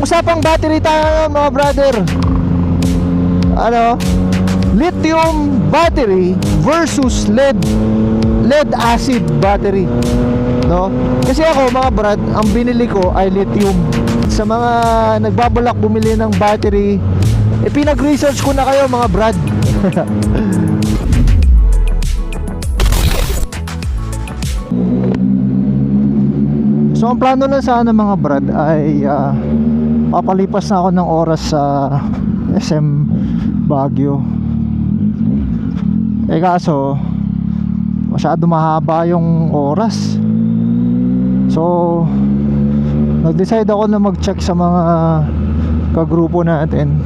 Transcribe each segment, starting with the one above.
Usapang battery tayo mga brother. Ano? Lithium battery versus lead lead acid battery. No? Kasi ako mga brad, ang binili ko ay lithium. Sa mga nagbabalak bumili ng battery, eh pinag-research ko na kayo mga brad. So ang plano na sana mga brad ay ah, papalipas na ako ng oras sa SM Baguio. Eh kaso masyado mahaba yung oras. So nag-decide ako na mag-check sa mga kagrupo natin.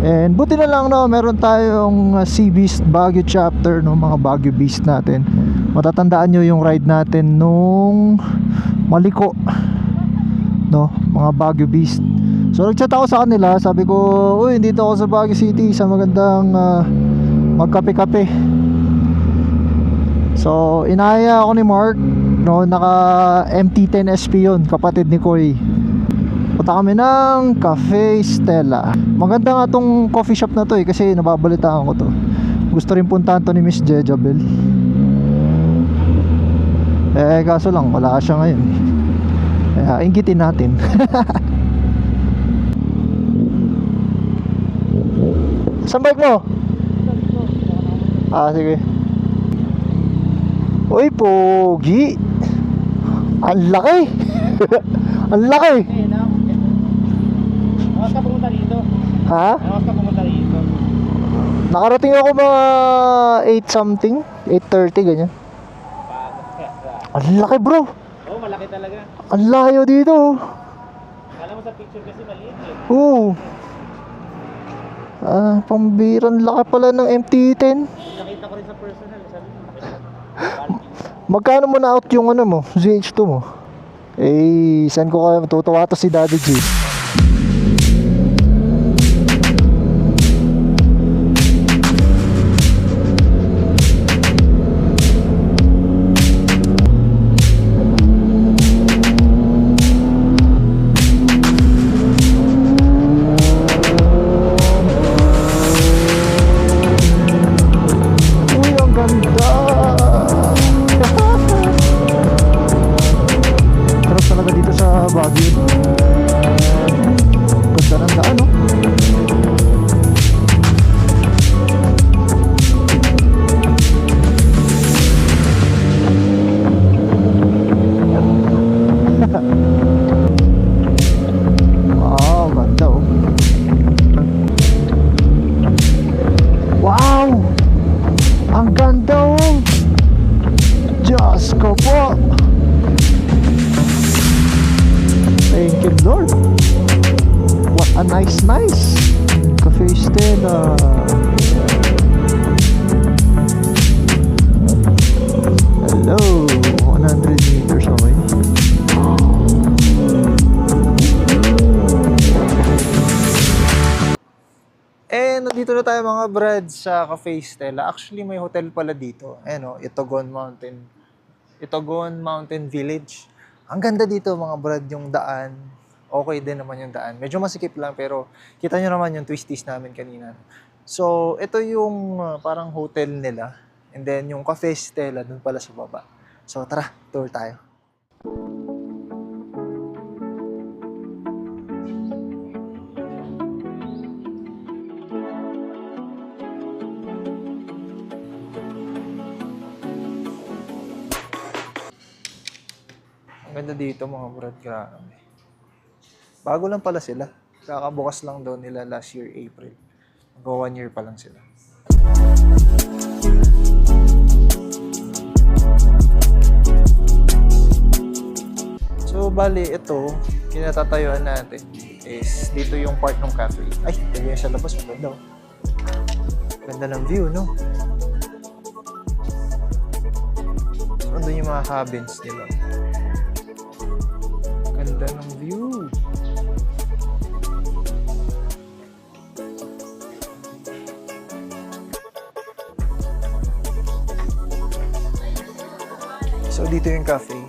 And buti na lang no, meron tayong uh, Sea Beast Baguio chapter no, mga Baguio Beast natin. Matatandaan nyo yung ride natin nung Maliko no, mga Baguio Beast. So nagchat ako sa kanila, sabi ko, "Uy, dito ako sa Baguio City sa magandang uh, magkape-kape." So inaya ako ni Mark, no, naka MT-10 SP yun, kapatid ni Koy. Punta kami ng Cafe Stella. Maganda nga tong coffee shop na to eh kasi nababalitaan ko to. Gusto rin puntahan to ni Miss Jejabel. Eh kaso lang wala siya ngayon. Kaya inggitin natin. Saan bike mo? Ah, sige. Uy, pogi. Ang laki. Ang laki. Eh, na. Awas ka pumunta dito. Ha? Awas ka pumunta dito. Nakarating ako mga 8 something, 8.30 ganyan. Ang laki bro. Oo, oh, malaki talaga. Ang layo dito. Kala mo sa picture kasi maliit eh. Oo. Ah, pambirang laki pala ng MT-10. Nakita ko rin sa personal. Sabi ko. Magkano mo na out yung ano mo, ZH2 mo? Eh, saan ko kayo matutuwa to si Daddy G? What a nice, nice Cafe Stella. Hello, 100 meters away. Eh, nandito na tayo mga brad sa Cafe Stella. Actually, may hotel pala dito. Ayan o, Itogon Mountain. Itogon Mountain Village. Ang ganda dito mga brad, yung daan. Okay din naman yung daan. Medyo masikip lang pero kita nyo naman yung twisties namin kanina. So, ito yung uh, parang hotel nila. And then yung Cafe Stella dun pala sa baba. So, tara, tour tayo. Ang ganda dito mga brad, grabe. Bago lang pala sila. Kakabukas lang daw nila last year, April. Mag one year pa lang sila. So, bali, ito, kinatatayuan natin is dito yung part ng cafe. Ay, yung sa labas, maganda. Ganda ng view, no? Andun yung mga cabins nila. Ganda ng view. So, dito yung cafe.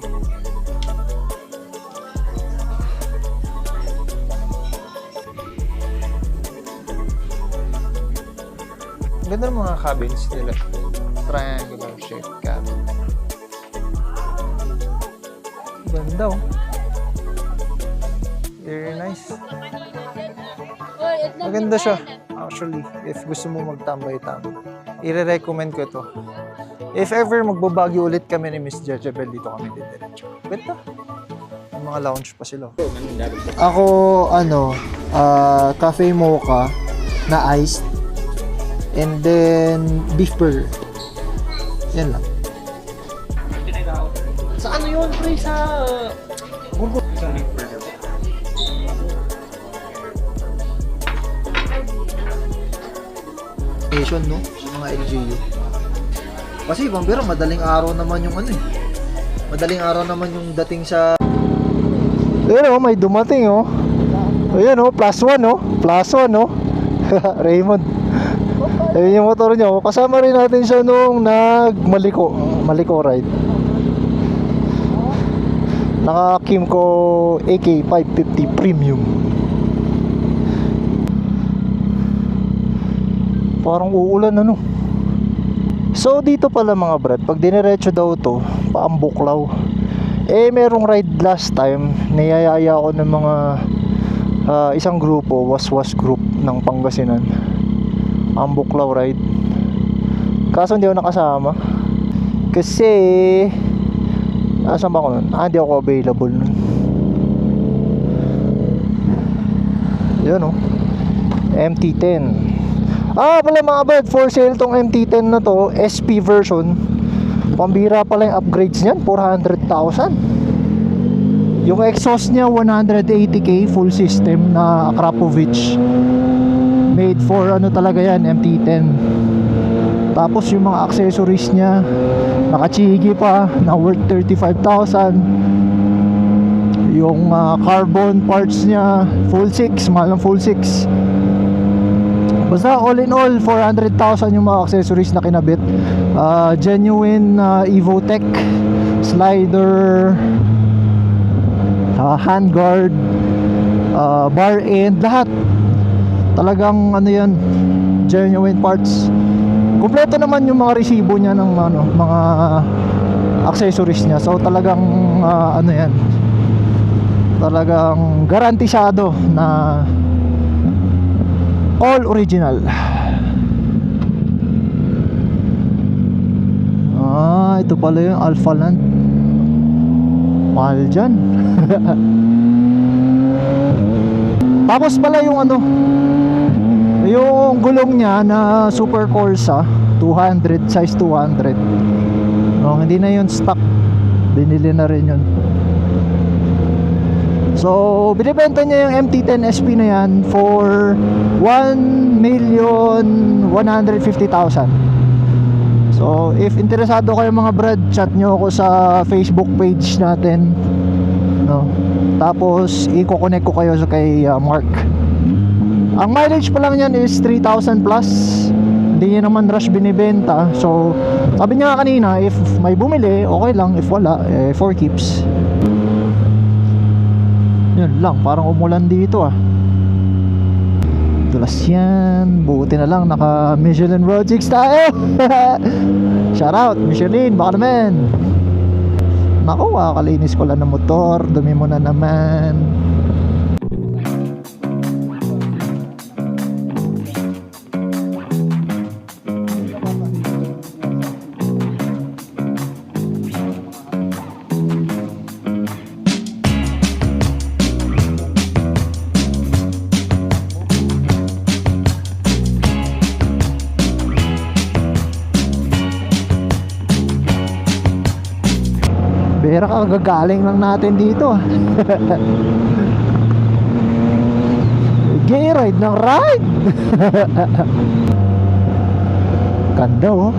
Ganda ng mga cabins nila. Triangular shaped cabin. Ganda oh. Very nice. Maganda siya. Actually, if gusto mo magtambay-tambay, i-recommend ko ito. If ever magbabagyo ulit kami ni Miss Jejabel, dito kami didiretso. Ganda. May mga lounge pa sila. Ako, ano, ah, cafe mocha na iced. And then, beef burger. Yan lang. Sa ano yun, pre? Sa... Google. Isang beef burger. Station, no? Yung mga LGU. Kasi, Bambero, madaling araw naman yung ano eh. Madaling araw naman yung dating sa... Ayun oh, may dumating oh. Ayun oh, plus one oh. Plus one oh. Raymond. Ayun yung motor niya. Kasama rin natin siya nung nagmaliko. Maliko ride. Naka Kimco AK550 Premium. Parang uulan ano. So dito pala mga brad, pag diniretso daw to, paambuklaw. Eh merong ride last time, niyayaya ako ng mga ah, isang grupo, waswas group ng Pangasinan. Ambuklaw ride. Kaso hindi ako nakasama. Kasi Asan ba ako nun? Ah, hindi ako available nun. Yan oh. MT-10. Ah, pala mga bad, for sale tong MT-10 na to, SP version. Pambira pala yung upgrades niyan, 400,000. Yung exhaust niya, 180k full system na Akrapovic. Made for ano talaga yan, MT-10. Tapos yung mga accessories niya, nakachigi pa, na worth 35,000. Yung ah, carbon parts niya, full 6, mahal full 6. Basta all in all, 400,000 yung mga accessories na kinabit. Ah, genuine uh, Evotech slider, uh, handguard, ah, bar end, lahat. Talagang ano yan, genuine parts. Kompleto naman yung mga resibo niya ng ano, mga accessories niya. So talagang ah, ano yan. Talagang garantisado na all original. Ah, ito pala yung Alpha Land. Mahal dyan. Tapos pala yung ano, yung gulong niya na Super Corsa 200 size 200 no, hindi na yun stock binili na rin yun so binibenta niya yung MT-10 SP na yan for 1 million 150,000 so if interesado kayo mga brad chat nyo ako sa Facebook page natin no tapos i-connect ko kayo sa kay uh, Mark ang mileage pa lang yan is 3,000 plus. Hindi niya naman rush binibenta. So, sabi niya kanina, if may bumili, okay lang. If wala, eh, for keeps. Yun lang, parang umulan dito ah. Dulas yan. Buti na lang, naka Michelin Road 6 tayo. Shout out, Michelin, baka naman. Naku, kakalinis ko lang ng motor. Dumi mo na naman. Bera ka, gagaling lang natin dito. Gay ride ng ride. Ganda oh.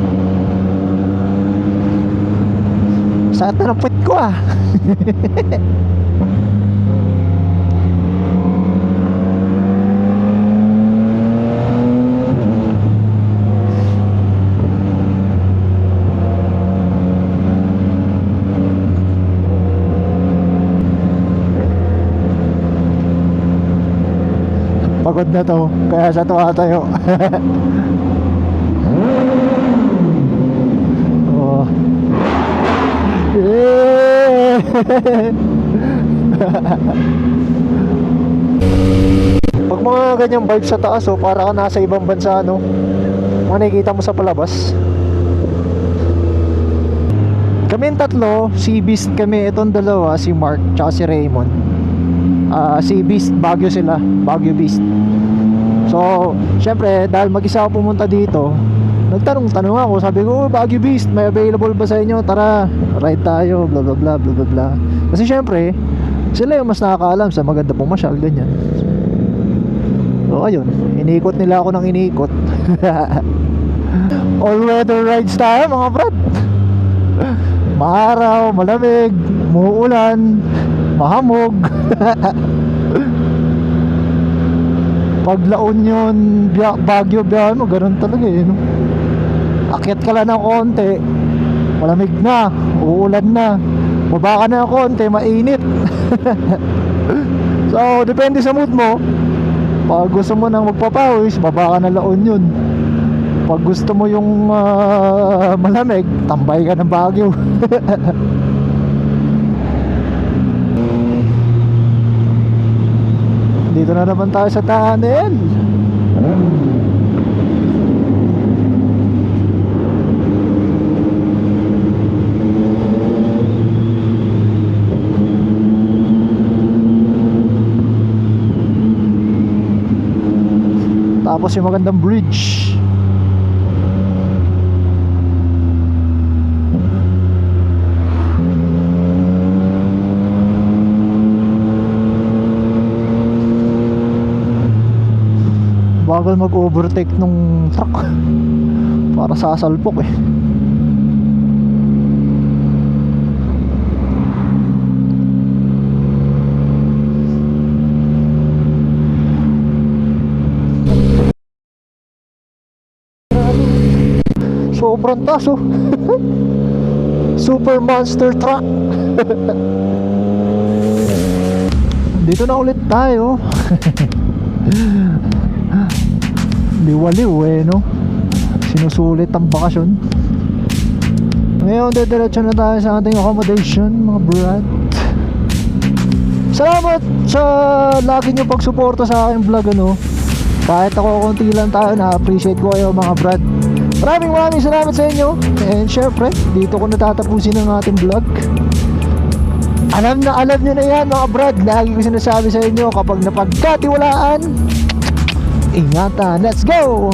Sa puwet ko ah. Pagod na to, kaya sa tuwa tayo. Oh. Pag mga ganyang vibes sa taas, oh, para ka nasa ibang bansa, no? Mga nakikita mo sa palabas. Kami tatlo, si Beast kami, itong dalawa, si Mark, tsaka si Raymond. Ah, si Beast, Baguio sila, Baguio Beast. So, syempre, dahil mag-isa ako pumunta dito, nagtanong-tanong ako, sabi ko, "Oh, Baguio Beast, may available ba sa inyo? Tara, ride tayo, bla bla bla bla bla bla. Kasi syempre, sila yung mas nakakaalam sa maganda pumasyal, ganyan. So, ayun, inikot nila ako ng inikot. All-weather rides tayo, mga brad. Maaraw, malamig, muulan, mahamog. Pag La Union, Baguio, biyahe mo, ganun talaga eh. No? Akyat ka lang ng konti, malamig na, uulan na. Baba ka na ng konti, mainit. so, depende sa mood mo. Pag gusto mo nang magpapawis, baba ka na La Union. Pag gusto mo yung ah, malamig, tambay ka ng Baguio. Dito na naman tayo sa tunnel. Tapos yung magandang bridge. Bagal mag-overtake nung truck. Para sasalpok eh. Sobrang taas oh. Super monster truck. Dito na ulit tayo liwaliw eh no? Sinusulit ang bakasyon. Ngayon dediretso na tayo sa ating accommodation mga brad salamat sa lagi nyo pagsuporta sa aking vlog ano? Kahit ako konti lang tayo na appreciate ko kayo mga brad maraming maraming salamat sa inyo. And syempre dito ko natatapusin ang ating vlog. Alam na alam nyo na yan mga brad lagi ko sinasabi sa inyo kapag napagkatiwalaan ingatan let's go